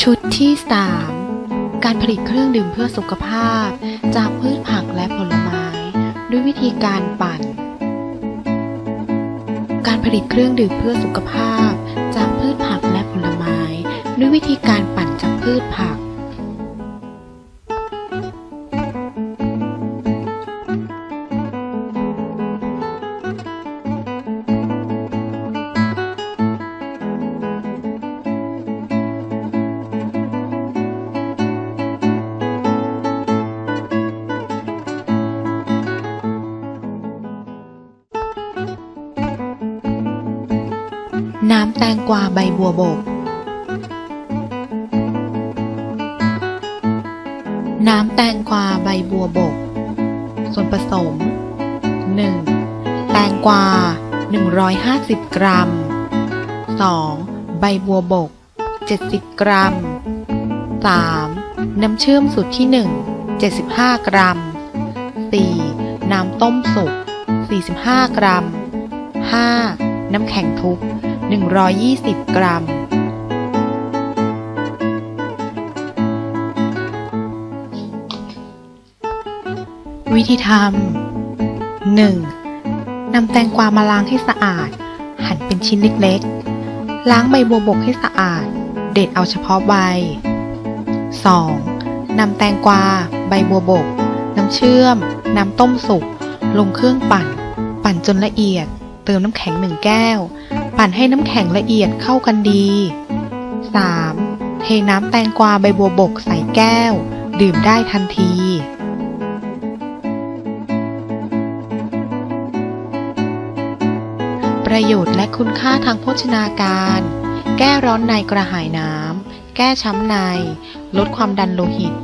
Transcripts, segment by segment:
ชุดที่ 3 การผลิตเครื่องดื่มเพื่อสุขภาพ จากพืชผักและผลไม้ ด้วยวิธีการปั่น การผลิตเครื่องดื่มเพื่อสุขภาพ จากพืชผักและผลไม้ ด้วยวิธีการปั่นจากพืชผัก น้ำแตงกวาใบบัวบก น้ำแตงกวาใบบัวบก ส่วนผสม 1. แตงกวา 150 กรัม 2. ใบบัวบก 70 กรัม 3. น้ำเชื่อมสูตรที่ 1 75 กรัม 4. น้ำต้มสุก 45 กรัม 5. น้ำแข็งทุบ 120 กรัม วิธีทำ 1. นำแตงกวามาล้างให้สะอาด หั่นเป็นชิ้นเล็กๆ ล้างใบบัวบกให้สะอาด เด็ดเอาเฉพาะใบ 2. นำแตงกวา ใบบัวบก น้ำเชื่อม น้ำต้มสุก ลงเครื่องปั่น ปั่นจนละเอียด เติมน้ำแข็งหนึ่งแก้ว ปั่นให้น้ำแข็งละเอียดเข้ากันดี 3. เทน้ำแตงกวาใบบัวบกใส่แก้ว ดื่มได้ทันทีประโยชน์และคุณค่าทางโภชนาการ แก้ร้อนในกระหายน้ำ แก้ช้ำใน ลดความดันโลหิต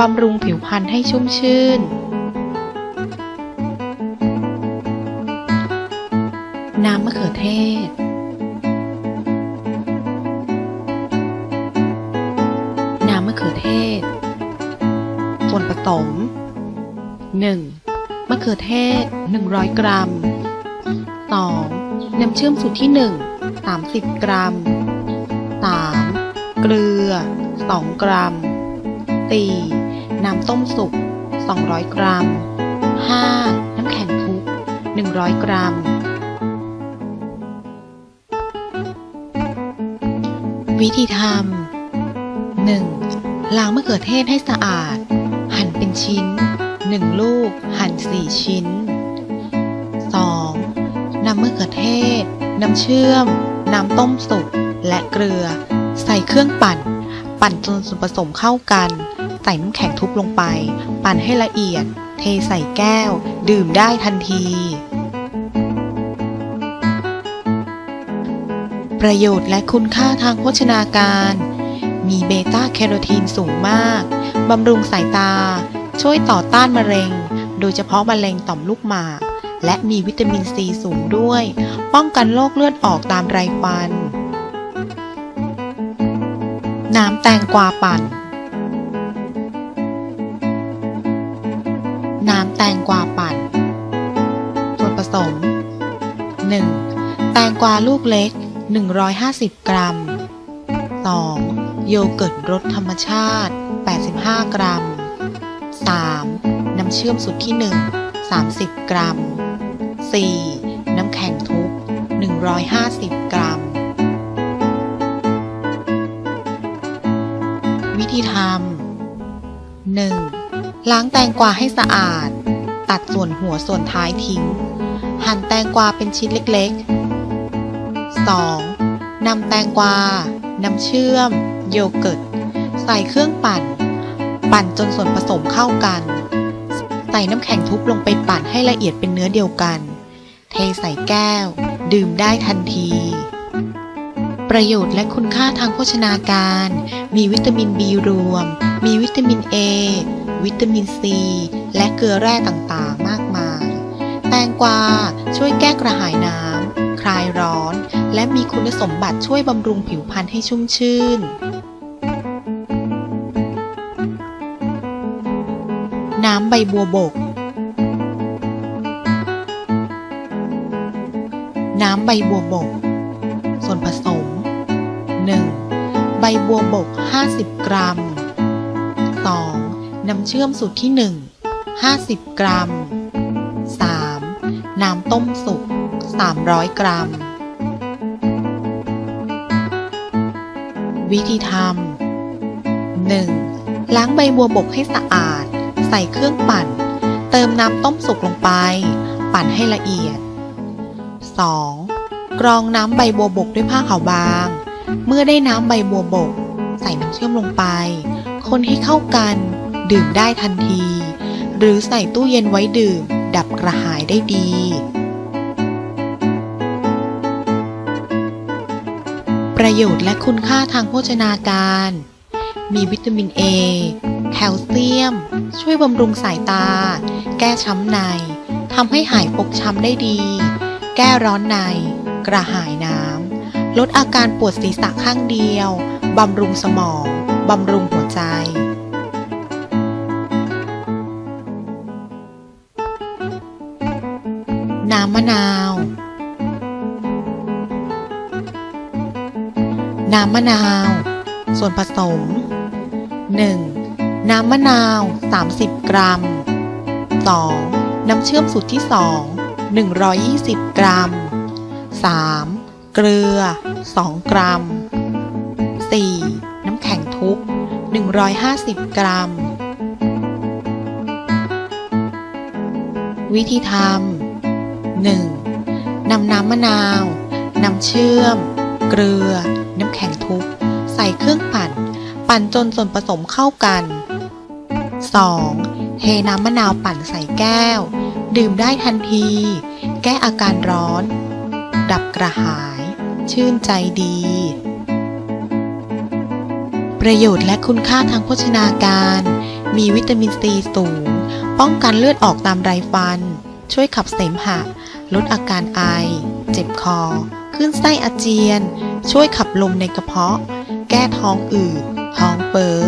บำรุงผิวพรรณให้ชุ่มชื่น น้ำมะเขือเทศ ส่วนผสม 1. มะเขือเทศ 100 กรัม 2. น้ำเชื่อมสูตรที่ 1 30 กรัม 3. เกลือ 2 กรัม 4. น้ำต้มสุก 200 กรัม 5. น้ำแข็งทุบ100 กรัม วิธีทำ 1. ล้างมะเขือเทศให้สะอาด เป็นชิ้น 1 ลูก หั่น 4 ชิ้น 2. นำมะเขือเทศ น้ำเชื่อม น้ำต้มสุก และเกลือ ใส่เครื่องปั่น ปั่นจนส่วนผสมเข้ากัน ใส่น้ำแข็งทุบลงไป ปั่นให้ละเอียด เทใส่แก้ว ดื่มได้ทันที ประโยชน์และคุณค่าทางโภชนาการ มีเบต้าแคโรทีนสูงมาก บำรุงสายตา ช่วยต่อต้านมะเร็ง โดยเฉพาะมะเร็งต่อมลูกหมาก และมีวิตามินซีสูงด้วย ป้องกันโรคเลือดออกตามไรฟัน น้ำแตงกวาปั่น น้ำแตงกวาปั่น ส่วนผสม 1. แตงกวาลูกเล็ก 150 กรัม 2. โยเกิร์ตรสธรรมชาติ 85 กรัม 3. น้ำเชื่อมสูตรที่ 1 30 กรัม 4. น้ำแข็งทุบ150 กรัม วิธีทำ 1. ล้างแตงกวาให้สะอาด ตัดส่วนหัวส่วนท้ายทิ้ง หั่นแตงกวาเป็นชิ้นเล็กๆ 2. นำแตงกวา น้ำเชื่อม โยเกิร์ต ใส่เครื่องปั่น ปั่นจนส่วนผสมเข้ากัน ใส่น้ำแข็งทุบลงไปปั่นให้ละเอียดเป็นเนื้อเดียวกัน เทใส่แก้ว ดื่มได้ทันที ประโยชน์และคุณค่าทางโภชนาการ มีวิตามิน B รวม มีวิตามิน A วิตามิน C และเกลือแร่ต่างๆ มากมาย แตงกวาช่วยแก้กระหายน้ำคลายร้อน และมีคุณสมบัติช่วยบำรุงผิวพรรณให้ชุ่มชื่น น้ำใบบัวบก น้ำใบบัวบก ส่วนผสม 1. ใบบัวบก 50 กรัม 2. น้ำเชื่อมสูตรที่ 1 50 กรัม 3. น้ำต้มสุก 300 กรัม วิธีทำ 1. ล้างใบบัวบกให้สะอาด ใส่เครื่องปั่น เติมน้ำต้มสุกลงไป ปั่นให้ละเอียด 2. กรองน้ำใบบัวบกด้วยผ้าขาวบาง เมื่อได้น้ำใบบัวบก ใส่น้ำเชื่อมลงไป คนให้เข้ากัน ดื่มได้ทันที หรือใส่ตู้เย็นไว้ดื่ม ดับกระหายได้ดี ประโยชน์และคุณค่าทางโภชนาการ มีวิตามิน A แคลเซียม ช่วยบำรุงสายตา แก้ช้ำในทำให้หายฟกช้ำได้ดี แก้ร้อนใน กระหายน้ำ ลดอาการปวดศีรษะข้างเดียว บำรุงสมอง บำรุงหัวใจ น้ำมะนาว น้ำมะนาว ส่วนผสม 1. น้ำมะนาว 30 กรัม 2. น้ำเชื่อมสูตรที่ 2 120 กรัม 3. เกลือ 2 กรัม 4. น้ำแข็งทุบ 150 กรัม วิธีทำ 1. นำน้ำมะนาว น้ำเชื่อม เกลือ น้ำแข็งทุบ ใส่เครื่องปั่น ปั่นจนส่วนผสมเข้ากัน 2. เทน้ำมะนาวปั่นใส่แก้ว ดื่มได้ทันที แก้อาการร้อน ดับกระหาย ชื่นใจดี ประโยชน์และคุณค่าทางโภชนาการ มีวิตามินซีสูง ป้องกันเลือดออกตามไรฟัน ช่วยขับเสมหะ ลดอาการไอ เจ็บคอ ขึ้นไส้อาเจียน ช่วยขับลมในกระเพาะ แก้ท้องอืด ท้องเฟ้อ